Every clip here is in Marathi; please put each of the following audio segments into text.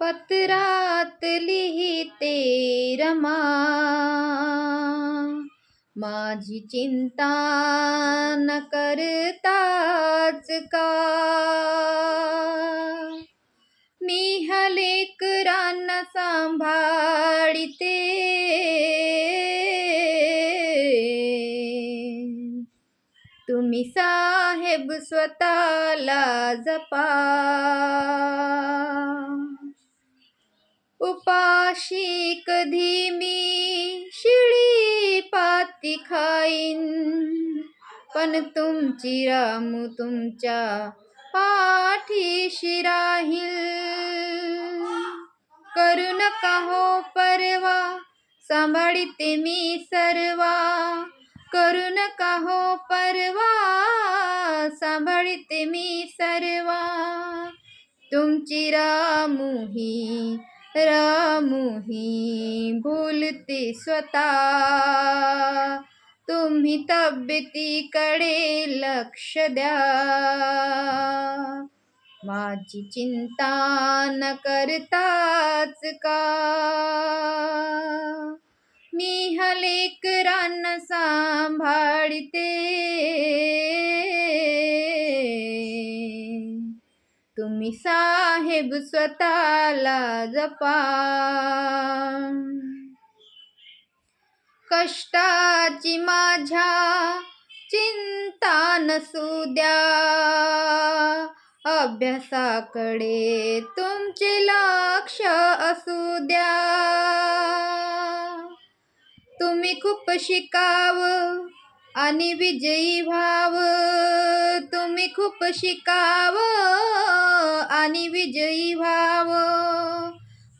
पत्रात लिहिते रमा माझी चिंता न करताच का? मी हलेकरांना सांभाळते। तुम्ही साहेब स्वतःला जपा। उपाशी कधी मी शिळी पाती खाईन. पण तुमची रामू तुमच्या पाठीशी राहील. करू नका हो परवा सांभाळीते मी सर्वा. करू नका हो परवा सांभाळीते मी सर्वा. तुमची रामुही रामूही भूलते स्वतः. तुम्ही तब्येतीकडे लक्ष द्या. माझी चिंता न करताच का? मी हलेकरांना सांभाळते. तुम्ही साहेब स्वतःला जपा. कष्टाची माझ्या चिंता नसू द्या. अभ्यासाकडे तुमचे लक्ष असू द्या. तुम्ही खूप शिकावं आणि विजयी व्हाव. तुम्ही खूप शिकाव आणि विजयी व्हाव.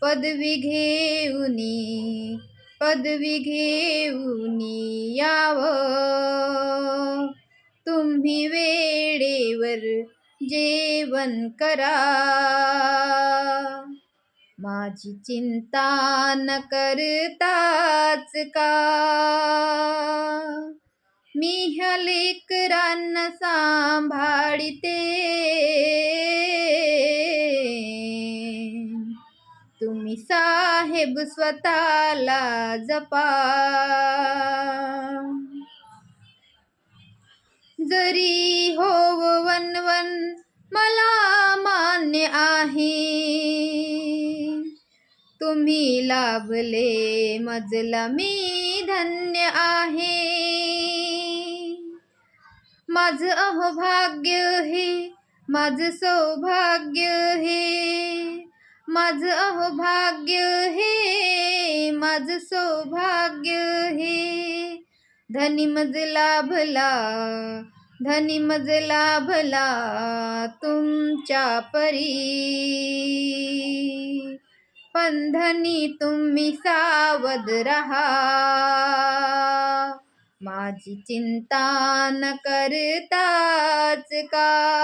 पदवी घेऊनी पदवी घेऊन याव. तुम्ही वेळेवर जेवण करा. माझी चिंता न करताच का? मी ह्या लेकरांना सांभाळते. तुम्ही साहेब स्वतःला जपा. जरी हो वन वन मला मान्य आहे. तुम्ही लाभले मजला मी धन्य आहे. माझं अहोभाग्य हे माझं सौभाग्य हे. माझं अहोभाग्य हे माझं सौभाग्य हे. धनी मज लाभला धनी मज लाभला तुमच्या परी. पण धनी तुम्ही सावध रहा. माझी चिंता न करताच का?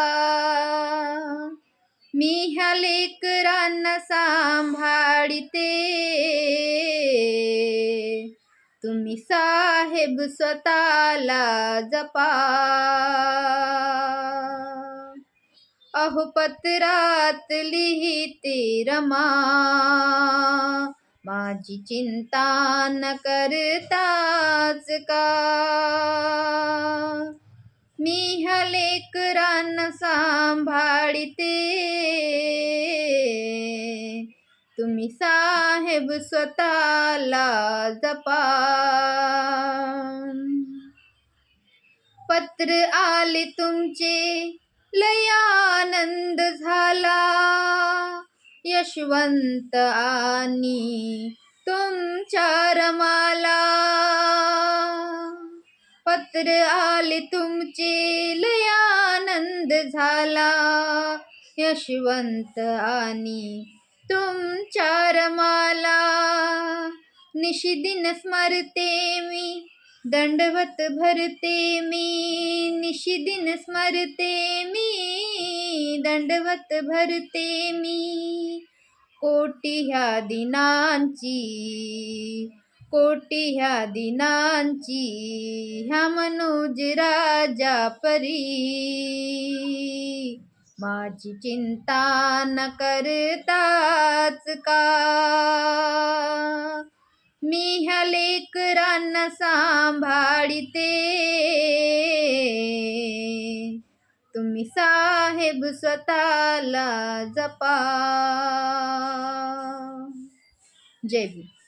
मी ह्या लेकरांना सांभाळते. तुम्ही साहेब स्वतःला जपा. अहो पत्रात लिहिते रमा. माझी चिंता न करताच का? मी ह्या लेकरांना सांभाळते. तुम्ही साहेब स्वतःला जपा. पत्र आले तुमचे लय आनंद झाला. यशवंत आणि तुमच्या रमाला. पत्र आले तुमचे लयानंद झाला. यशवंत आणि तुमच्या रमाला. निशिदिन स्मरते मी दंडवत भरते मी. निशिदिन स्मरते मी दंडवत भरते मी. कोटी ह्या दिनांची कोटी ह्या दिनांची ह्या मनोज राजा परी. माझी चिंता न करताच का? मी ह्या लेकरांना सांभाळते. तुम्ही साहेब स्वतःला जपा. जय भीम.